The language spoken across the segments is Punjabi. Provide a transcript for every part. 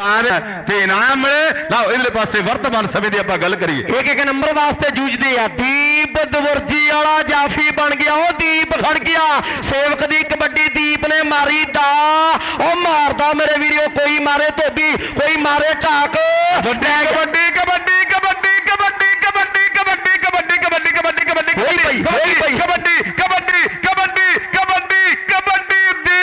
ਕਾਰ ਤੇ ਇਨਾਮ ਮਿਲੇ ਲਓ ਇਧਰਲੇ ਪਾਸੇ ਵਰਤਮਾਨ ਸਮੇਂ ਦੀ ਆਪਾਂ ਗੱਲ ਕਰੀਏ ਇੱਕ ਇੱਕ ਨੰਬਰ ਵਾਸਤੇ ਜੂਝਦੇ ਆ ਦੀਪ ਦਵਰਜੀ ਵਾਲਾ ਜਾਫੀ ਬਣ ਗਿਆ ਉਹ ਦੀਪ ਖੜ ਗਿਆ ਸੇਵਕ ਦੀ ਕਬੱਡੀ ਦੀਪ ਨੇ ਮਾਰੀ ਡਾ ਉਹ ਮਾਰਦਾ ਮੇਰੇ ਵੀਰੋ ਕੋਈ ਮਾਰੇ ਧੋਬੀ ਕੋਈ ਮਾਰੇ ਢਾਕ ਵੱਡੀ ਕਬੱਡੀ ਕਬੱਡੀ ਕਬੱਡੀ ਕਬੱਡੀ ਕਬੱਡੀ ਕਬੱਡੀ ਕਬੱਡੀ ਕਬੱਡੀ ਕਬੱਡੀ ਕਬੱਡੀ ਹੋਈ ਪਈ, ਹੋਈ ਪਈ। ਕਬੱਡੀ ਕਬੱਡੀ ਕਬੱਡੀ ਕਬੱਡੀ ਕਬੱਡੀ ਦੀ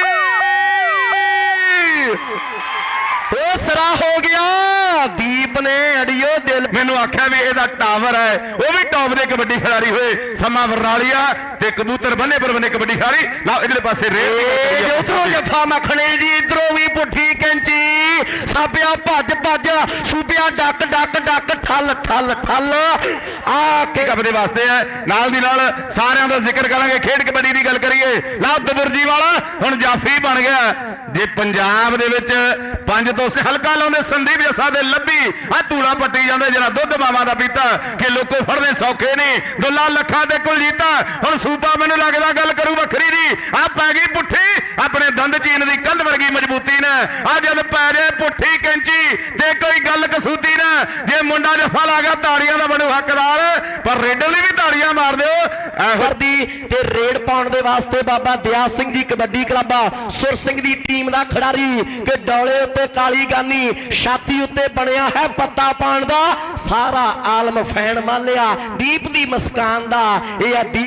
ਉਹ ਸਰਾ ਹੋ ਗਿਆ। ਦੀਪ ਨੇ ਅੜਿਓ ਦਿਲ ਮੈਨੂੰ ਆਖਿਆ ਵੀ ਇਹਦਾ ਟਾਵਰ ਹੈ। ਉਹ ਵੀ ਟੌਪ ਦੇ ਕਬੱਡੀ ਖਿਡਾਰੀ ਹੋਏ। ਸਮਾਂ ਵਰਨਾਲੀਆ ਤੇ ਕਬੂਤਰ ਬੰਨੇ ਪਰ ਬੰਨੇ ਕਬੱਡੀ ਖਿਡਾਰੀ। ਲਓ ਇਧਰਲੇ ਪਾਸੇ ਰੇਲ ਦੀ ਉਧਰੋਂ ਜੱਫਾ ਮੱਖਣੇ ਜੀ ਇਧਰੋਂ ਵੀ ਪੁੱਠੀ ਕੈਂਚੀ। ਸਾਪਿਆ ਭੱਜ ਭੱਜ ਸੂਪਿਆ ਡੱਕ ਡੱਕ ਡੱਕ ਠੱਲ ਠੱਲ ਠੱਲ। ਆ ਕੀ ਕੱਪ ਦੇ ਵਾਸਤੇ ਹੈ। ਨਾਲ ਦੀ ਨਾਲ ਸਾਰਿਆਂ ਦਾ ਜ਼ਿਕਰ ਕਰਾਂਗੇ। ਖੇਡ ਕਬੱਡੀ ਦੀ ਗੱਲ ਕਰੀਏ ਲਾ ਦਬੁਰਜੀ ਵਾਲਾ, ਹੁਣ ਜਾਫੀ ਬਣ ਗਿਆ। ਜੇ ਪੰਜਾਬ ਦੇ ਵਿੱਚ ਪੰਜ ਤੋਂ ਹਲਕਾ ਲਾਉਂਦੇ ਸੰਦੀਪ ਜੱਸਾ ਦੇ ਲੱਭੀ। ਆ ਧੂੜਾ ਪੱਟੀ ਜਾਂਦੇ, ਜਿਹੜਾ ਦੁੱਧ ਮਾਵਾਂ ਦਾ ਪੀਤਾ, ਕਿ ਲੋਕੋ ਫੜਦੇ ਸੌਖੇ ਨਹੀਂ ਦੁੱਲਾ ਲੱਖਾਂ ਦੇ ਕੁਲ ਹੁਣ ਸੂਪਾ ਮੈਨੂੰ ਲੱਗਦਾ ਗੱਲ ਕਰੂ ਵੱਖਰੀ ਦੀ। ਆ ਪੈ ਗਈ ਪੁੱਠੀ। ਆਪਣੇ ਦੰਦ ਚੀਨ ਦੀ ਕੰਧ ਵਰਗੀ ਮਜ਼ਬੂਤੀ ਨੇ। ਆ ਜਦ ਪੈ ਜੇ ਪੁੱਠੀ ਕੈਂਚੀ, ਤੇ ਕੋਈ ਗੱਲ ਕਸੂਤੀ ਨਾ। ਜੇ ਮੁੰਡਾ ਜੱਫਾ ਲਾ ਗਿਆ, ਤਾੜੀਆਂ ਦਾ ਬਣੂ ਹੱਕਦਾਰ। ਪਰ ਰੇਡਲ ਲਈ ਵੀ ਤਾੜੀਆਂ ਮਾਰ ਦਿਓ ਵਰਦੀ ਤੇ ਰੇਡ ਪਾਉਣ ਦੇ ਵਾਸਤੇ ਬਾਬਾ ਦਿਆ ਸਿੰਘ ਜੀ ਕਬੱਡੀ ਕਲੱਬ ਸੁਰ ਸਿੰਘ ਦੀ ਟੀਮ ਦਾ ਖਿਡਾਰੀ ਕਿ ਡੋਲੇ ਉੱਤੇ ਕਾਲੀ ਗਾਨੀ ਛਾਤੀ ਉੱਤੇ ਬਣਿਆ ਹੈ ਪੱਤਾ ਪਾਣ ਦਾ। ਸਾਰਾ ਆਲਮ ਫੈਨ ਮੰਨ ਲਿਆ ਦੀਪ ਦੀ ਮਸਕਾਨ ਦਾ। ਇਹ ਆ ਦੀਪ